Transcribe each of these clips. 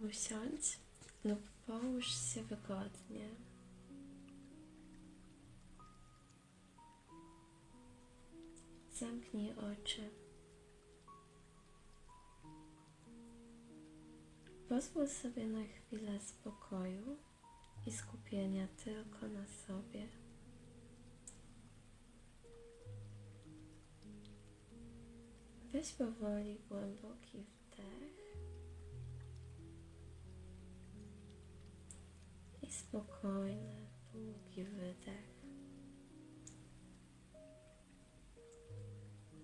Usiądź lub połóż się wygodnie. Zamknij oczy. Pozwól sobie na chwilę spokoju i skupienia tylko na sobie. Weź powoli głęboki wdech spokojny, długi wydech.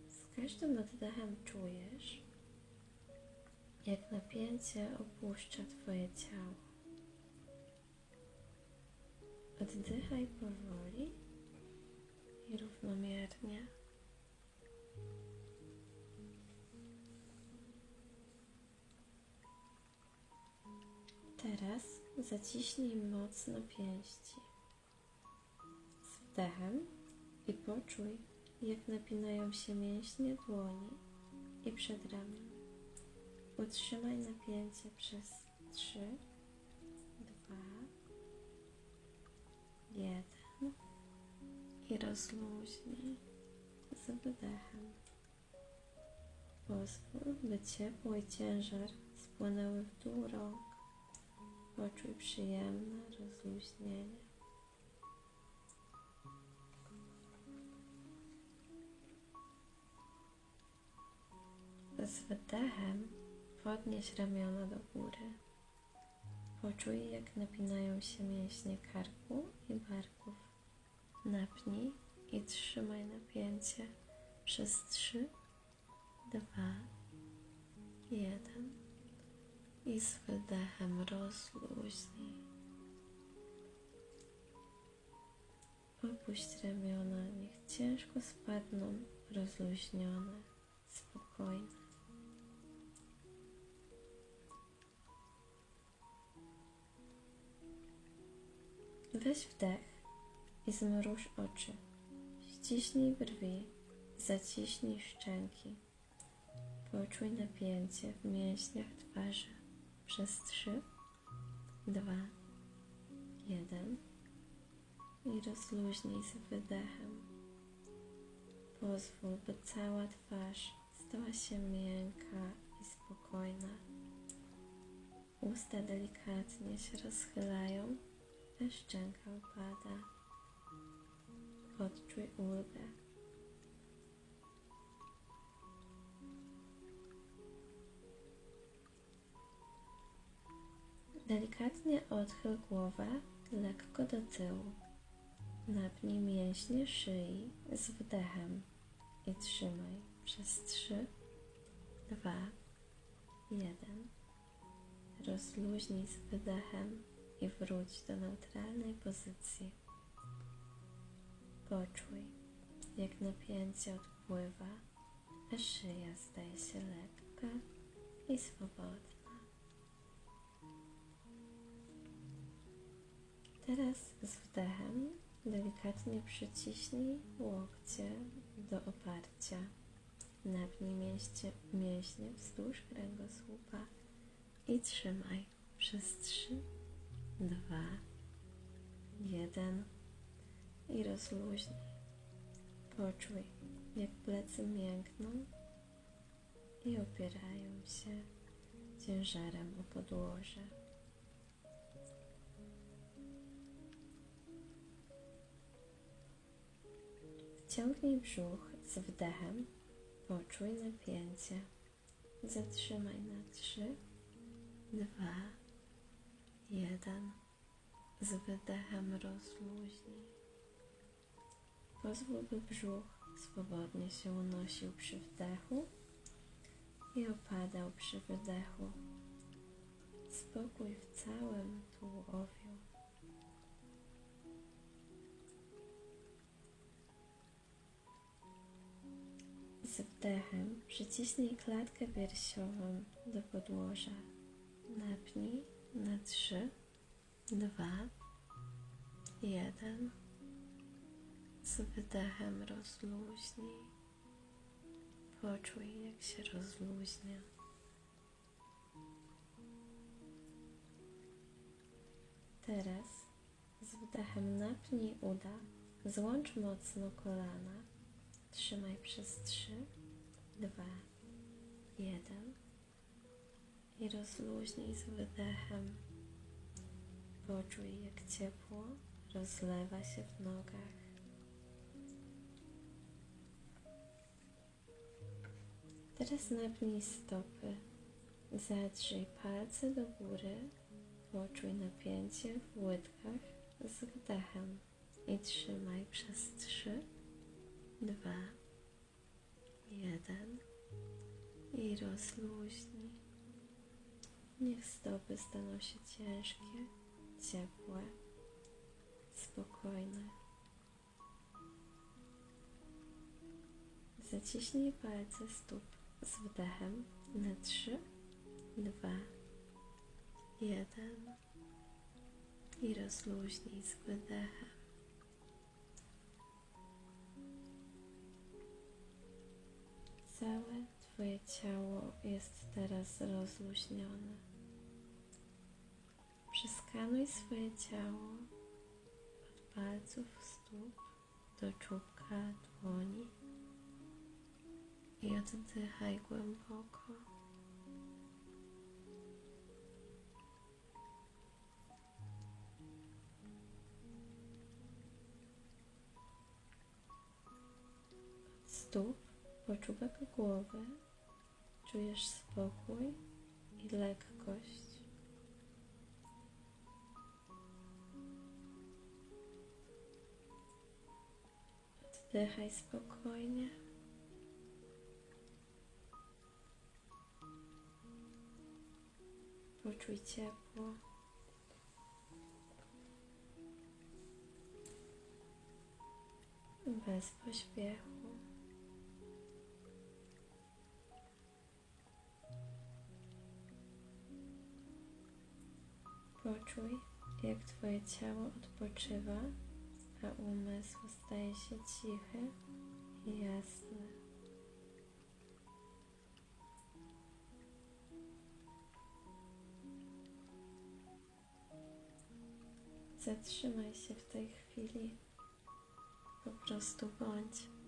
Z każdym oddechem czujesz, jak napięcie opuszcza Twoje ciało. Oddychaj powoli i równomiernie. Zaciśnij mocno pięści. Z wdechem i poczuj, jak napinają się mięśnie dłoni i przedramion. Utrzymaj napięcie przez 3, 2, 1 i rozluźnij z wydechem. Pozwól, by ciepło i ciężar spłynęły w dół rąk. Poczuj przyjemne rozluźnienie. Z wydechem podnieś ramiona do góry. Poczuj, jak napinają się mięśnie karku i barków. Napnij i trzymaj napięcie przez 3, 2, 1 i z wydechem rozluźnij. Opuść ramiona, niech ciężko spadną rozluźnione, spokojne. Weź wdech i zmruż oczy. Ściśnij brwi, zaciśnij szczęki. Poczuj napięcie w mięśniach twarzy przez trzy, dwa, jeden i rozluźnij z wydechem. Pozwól, by cała twarz stała się miękka i spokojna. Usta delikatnie się rozchylają, a szczęka opada. Odczuj ulgę. Delikatnie odchyl głowę lekko do tyłu. Napnij mięśnie szyi z wdechem i trzymaj przez 3, 2, 1. Rozluźnij z wydechem i wróć do neutralnej pozycji. Poczuj, jak napięcie odpływa, a szyja staje się lekka i swobodna. Teraz z wdechem delikatnie przyciśnij łokcie do oparcia. Napnij mięśnie, mięśnie wzdłuż kręgosłupa i trzymaj przez 3, 2, 1 i rozluźnij. Poczuj, jak plecy miękną i opierają się ciężarem o podłoże. Wciągnij brzuch z wdechem, poczuj napięcie. Zatrzymaj na 3, 2, 1. Z wydechem rozluźnij. Pozwól, by brzuch swobodnie się unosił przy wdechu i opadał przy wydechu. Spokój w całym tułowiu. Z wdechem przyciśnij klatkę piersiową do podłoża. Napnij na trzy, dwa, jeden. Z wydechem rozluźnij. Poczuj, jak się rozluźnia. teraz z wdechem napnij uda, złącz mocno kolana, trzymaj przez trzy, dwa, jeden i rozluźnij z wydechem. Poczuj, jak ciepło rozlewa się w nogach. Teraz napnij stopy. Zadrzyj palce do góry. Poczuj napięcie w łydkach z wdechem i trzymaj przez trzy, dwa, jeden i rozluźnij. Niech stopy staną się ciężkie, ciepłe, spokojne. Zaciśnij palce stóp z wdechem na trzy, dwa, jeden i rozluźnij z wydechem. Całe Twoje ciało jest teraz rozluźnione. Przeskanuj swoje ciało od palców stóp do czubka dłoni i oddychaj głęboko. Czubek głowy czujesz spokój i lekkość. Oddychaj spokojnie. Poczuj ciepło. Bez pośpiechu. Poczuj, jak Twoje ciało odpoczywa, a umysł staje się cichy i jasny. Zatrzymaj się w tej chwili. Po prostu bądź.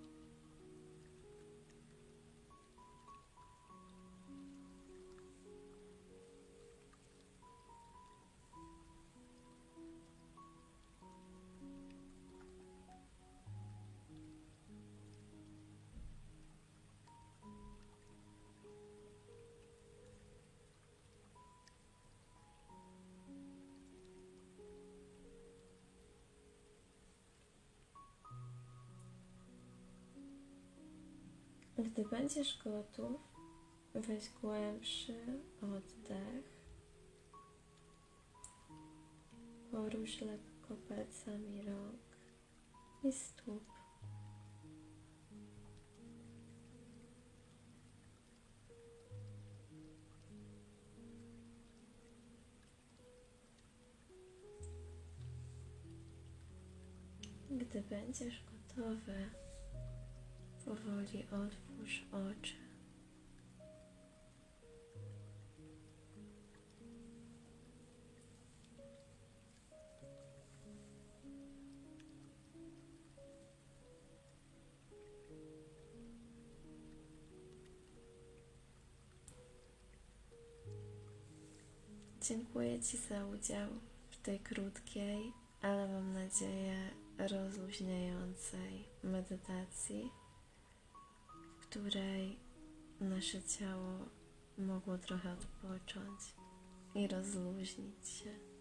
Gdy będziesz gotów, weź głębszy oddech. Porusz lekko palcami rąk i stóp. Gdy będziesz gotowy, Powoli otwórz oczy. Dziękuję Ci za udział w tej krótkiej, ale mam nadzieję rozluźniającej medytacji której nasze ciało mogło trochę odpocząć i rozluźnić się.